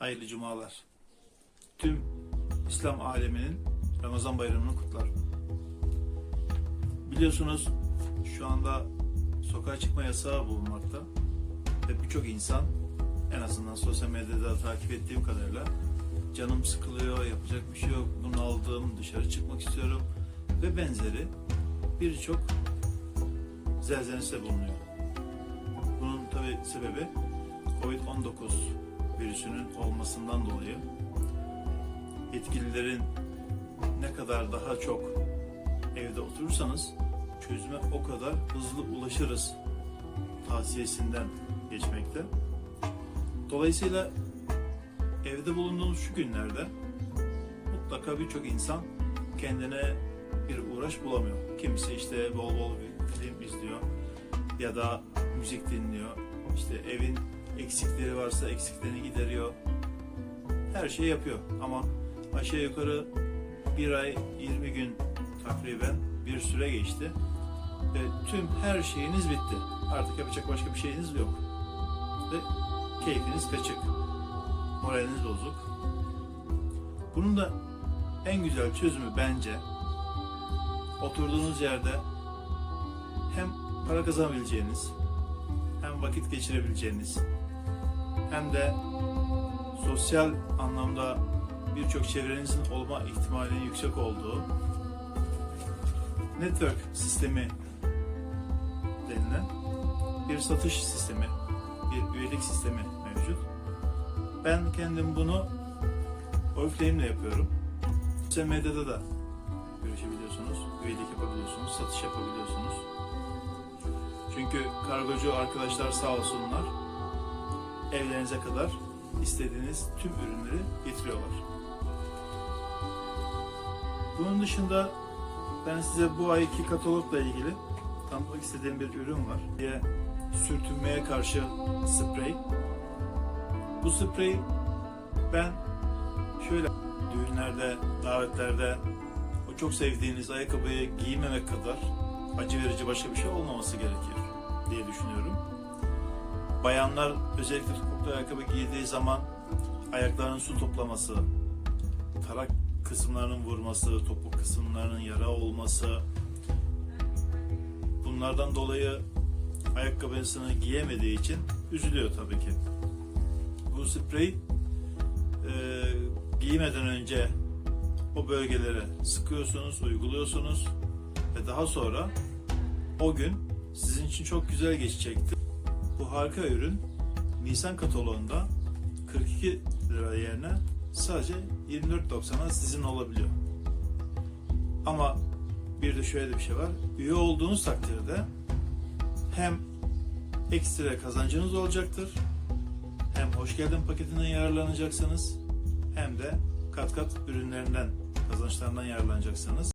Hayırlı cumalar. Tüm İslam aleminin Ramazan bayramını kutlar. Biliyorsunuz şu anda sokağa çıkma yasağı bulunmakta ve birçok insan en azından sosyal medyada takip ettiğim kadarıyla canım sıkılıyor, yapacak bir şey yok, bunu aldım, dışarı çıkmak istiyorum ve benzeri birçok zelzenese bulunuyor. Bunun tabi sebebi Covid-19 virüsünün olmasından dolayı yetkililerin ne kadar daha çok evde oturursanız çözüme o kadar hızlı ulaşırız tavsiyesinden geçmekte. Dolayısıyla evde bulunduğumuz şu günlerde mutlaka birçok insan kendine bir uğraş bulamıyor. Kimisi işte bol bol bir film izliyor ya da müzik dinliyor. İşte evin eksikleri varsa eksiklerini gideriyor. Her şeyi yapıyor ama aşağı yukarı bir ay 20 gün takriben bir süre geçti ve tüm her şeyiniz bitti. Artık yapacak başka bir şeyiniz yok. Ve keyfiniz kaçık. Moraliniz bozuk. Bunun da en güzel çözümü bence oturduğunuz yerde hem para kazanabileceğiniz, hem vakit geçirebileceğiniz, hem de sosyal anlamda birçok çevrenizin olma ihtimalinin yüksek olduğu network sistemi denilen bir satış sistemi, bir üyelik sistemi mevcut. Ben kendim bunu Oriflame'le yapıyorum. Sosyal medyada da görüşebiliyorsunuz, üyelik yapabiliyorsunuz, satış yapabiliyorsunuz. Çünkü kargocu arkadaşlar sağ olsunlar evlerinize kadar istediğiniz tüm ürünleri getiriyorlar. Bunun dışında ben size bu ayki katalogla ilgili tanıtmak istediğim bir ürün var. Diye sürtünmeye karşı sprey. Bu sprey ben şöyle düğünlerde, davetlerde o çok sevdiğiniz ayakkabıyı giymemek kadar acı verici başka bir şey olmaması düşünüyorum. Bayanlar özellikle topuklu ayakkabı giydiği zaman ayaklarının su toplaması, tarak kısımlarının vurması, topuk kısımlarının yara olması, bunlardan dolayı ayakkabısını giyemediği için üzülüyor tabii ki. Bu sprey e, giymeden önce o bölgelere sıkıyorsunuz, uyguluyorsunuz ve daha sonra o gün sizin için çok güzel geçecektir. Bu harika ürün Nisan kataloğunda 42 lira yerine sadece 24.90'a sizin olabiliyor. Ama bir de şöyle bir şey var. Üye olduğunuz takdirde hem ekstra kazancınız olacaktır, hem hoş geldin paketinden yararlanacaksınız, hem de kat kat ürünlerinden, kazançlarından yararlanacaksınız.